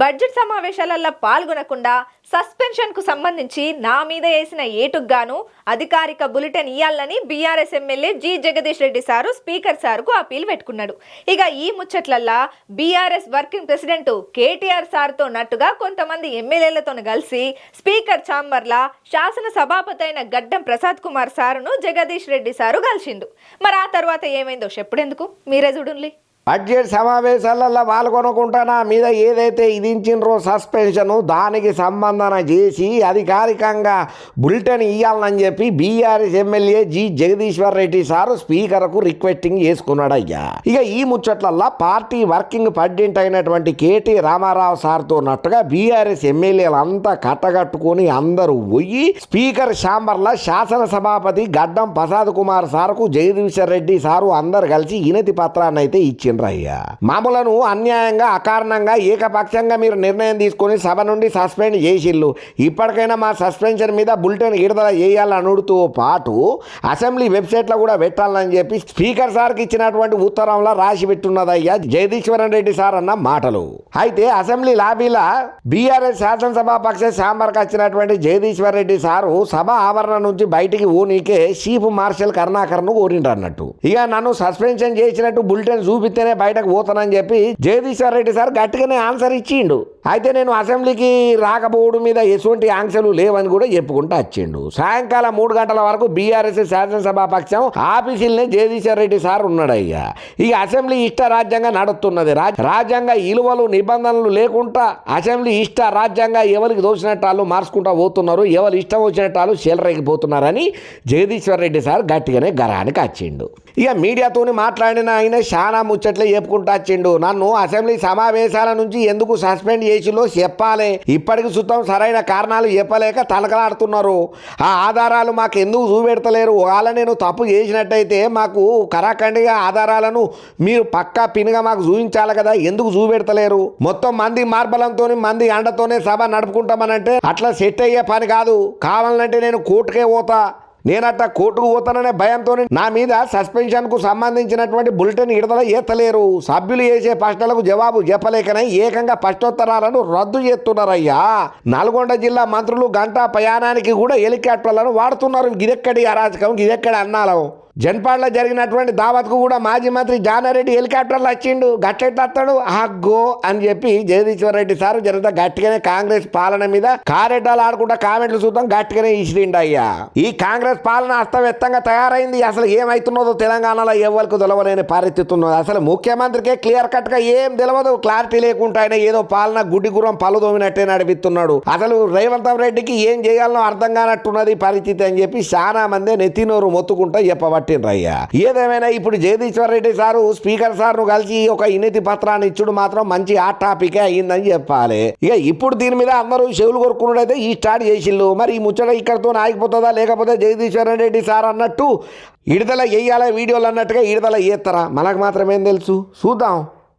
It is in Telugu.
బడ్జెట్ సమావేశాలలో పాల్గొనకుండా సస్పెన్షన్కు సంబంధించి నా మీద వేసిన ఏటుగ్గాను అధికారిక బులెటిన్ ఇయ్యాలని BRS MLA G. Jagadish Reddy sir speaker సార్కు అప్పీల్ పెట్టుకున్నాడు. ఇక ఈ ముచ్చట్లల్లా బీఆర్ఎస్ వర్కింగ్ ప్రెసిడెంట్ కేటీఆర్ సార్తో నట్టుగా కొంతమంది ఎమ్మెల్యేలతో కలిసి స్పీకర్ ఛాంబర్లా శాసన సభాపతి అయిన గడ్డం ప్రసాద్ కుమార్ సారును జగదీష్ రెడ్డి సారు కలిసిండు. మరి ఆ తర్వాత ఏమైందో చెప్పుడెందుకు? మీరే చూడండి బడ్జెట్ సమావేశాలలో పాల్గొనకుండా నా మీద ఏదైతే ఇదించిండ్రో సస్పెన్షన్ దానికి సంబంధన చేసి అధికారికంగా బులెటిన్ ఇవ్వాలని చెప్పి BRS MLA G Jagadishwar Reddy sir స్పీకర్కు requesting చేసుకున్నాడయ్యా. ఇక ఈ ముచ్చట్లల్లో పార్టీ వర్కింగ్ ప్రెసిడెంట్ అయినటువంటి కేటీ రామారావు సార్తో ఉన్నట్టుగా బీఆర్ఎస్ ఎమ్మెల్యేలు అంతా కట్టగట్టుకొని అందరూ పోయి స్పీకర్ ఛాంబర్ల శాసన సభాపతి గడ్డం ప్రసాద్ కుమార్ సార్కు జగదీశ్వర్ రెడ్డి సారు అందరు కలిసి ఇనతి పత్రాన్ని అయితే ఇచ్చిండ్రయ్యా మామూలను అన్యాయంగా అకారణంగా ఏకపక్షంగా మీరు నిర్ణయం తీసుకొని సభ నుండి సస్పెండ్ చేసిల్లు. ఇప్పటికైనా మా సస్పెన్షన్ మీద బులెటిన్ విడుదల చేయాలనుడుతో పాటు అసెంబ్లీ వెబ్సైట్లో కూడా పెట్టాలని చెప్పి స్పీకర్ సార్కి ఇచ్చినటువంటి ఉత్తరంలో రాసి పెట్టున్నదయ్యా జగదీశ్వరన్ రెడ్డి సార్ అన్న మాటలు. అయితే అసెంబ్లీ లాబీల బీఆర్ఎస్ శాసనసభా పక్ష ఛాంబర్కి వచ్చినటువంటి జగదీశ్వర్ రెడ్డి సారు సభ ఆవరణ నుంచి బయటికి ఊనికే చీఫ్ మార్షల్ కరుణాకర్ను కోరిండ్రు అన్నట్టు ఇక నన్ను సస్పెన్షన్ చేసినట్టు బులెటిన్ నేనే బయటకు పోతానని చెప్పి జగదీశ్వర్ రెడ్డి సార్ గట్టిగానే ఆన్సర్ ఇచ్చిండు. అయితే నేను అసెంబ్లీకి రాకపోవడం మీద ఎటువంటి ఆంక్షలు లేవని కూడా చెప్పుకుంటూ వచ్చిండు. సాయంకాలం మూడు గంటల వరకు బీఆర్ఎస్ శాసనసభ పక్షం ఆఫీసులనే జగదీశ్వర్ రెడ్డి సార్ ఉన్నాడయ్యా. ఇక అసెంబ్లీ ఇష్ట రాజ్యంగా నడుస్తున్నది. రాజ్యాంగ ఇలువలు నిబంధనలు లేకుండా అసెంబ్లీ ఇష్ట రాజ్యంగా ఎవరికి దోచినట్టాలు మార్చుకుంటా పోతున్నారు ఎవరు ఇష్టం వచ్చినట్టాలు పోతున్నారని జగదీశ్వర్ రెడ్డి సార్ గట్టిగానే గరానికి వచ్చిండు ఇక మీడియాతోని మాట్లాడిన ఆయన చాలా ముచ్చట్లే చెప్పుకుంటూ వచ్చిండు. నన్ను అసెంబ్లీ సమావేశాల నుంచి ఎందుకు సస్పెండ్ చేసిలో చెప్పాలి. ఇప్పటికి సుతం సరైన కారణాలు చెప్పలేక తలకలాడుతున్నారు. ఆ ఆధారాలు మాకు ఎందుకు చూపెడతలేరు? ఒకవేళ నేను తప్పు చేసినట్టయితే మాకు కరాఖండిగా ఆధారాలను మీరు పక్కా పిన్గా మాకు చూపించాలి కదా ఎందుకు చూపెడతలేరు? మొత్తం మంది మార్బలంతో మంది అండతోనే సభ నడుపుకుంటామనంటే అట్లా సెట్ అయ్యే పని కాదు. కావాలంటే నేను కోర్టుకే పోతా. నేనట్ట కోర్టుకు పోతాననే భయంతో నా మీద సస్పెన్షన్కు సంబంధించినటువంటి బులెటిన్ విడుదల చేస్తలేరు. సభ్యులు చేసే ప్రశ్నలకు జవాబు చెప్పలేకనే ఏకంగా ప్రశ్నోత్తరాలను రద్దు చేస్తున్నారయ్యా. నల్గొండ జిల్లా మంత్రులు గంటా ప్రయాణానికి కూడా హెలికాప్టర్లను వాడుతున్నారు. ఇదెక్కడి అరాచకం? ఇదెక్కడి అన్నాలం? జన్పాడ్లో జరిగినటువంటి దావత్కు కూడా మాజీ మంత్రి జానారెడ్డి హెలికాప్టర్లు వచ్చిండు గట్టెట్లా వస్తాడు అగ్గో అని చెప్పి జగదీశ్వర్ రెడ్డి సార్ జరిగితే గట్టిగానే కాంగ్రెస్ పాలన మీద కారెడ్డాలు ఆడుకుంటా కామెంట్లు చూద్దాం గట్టిగానే ఇసిరిండు అయ్యా. ఈ కాంగ్రెస్ పాలన అస్తవ్యస్తంగా తయారైంది అసలు ఏమైతున్నదో తెలంగాణలో ఎవరికి తెలవలేని పరిస్థితి ఉన్నది. అసలు ముఖ్యమంత్రికే క్లియర్ కట్గా ఏం తెలియదు క్లారిటీ లేకుండా ఆయన ఏదో పాలన గుడ్డి గుర్రం దోమినట్టే నడిపిస్తున్నాడు. అసలు రేవంత్ రెడ్డికి ఏం చేయాలనో అర్థం కానట్టున్నది పరిస్థితి అని చెప్పి చాలా మంది నెత్తినోరు మొత్తుకుంటా చెప్పబట్టిండ్రయ్యా ఏదేమైనా ఇప్పుడు జగదీశ్వర్ రెడ్డి సారు స్పీకర్ సార్ను కలిసి ఒక ఇనితి పత్రాన్ని ఇచ్చుడు మాత్రం మంచి ఆ టాపికే అయ్యిందని చెప్పాలి. ఇక ఇప్పుడు దీని మీద అందరూ చెవులు కొరుకున్నడైతే ఈ స్టార్ట్ చేసిల్లు మరి ఈ ముచ్చట ఇక్కడతో ఆగిపోతుందా లేకపోతే జగదీశ్వర రెడ్డి సార్ అన్నట్టు విడుదల వేయాలి వీడియోలు అన్నట్టుగా విడుదల చేస్తారా మనకు మాత్రమేం తెలుసు? చూద్దాం.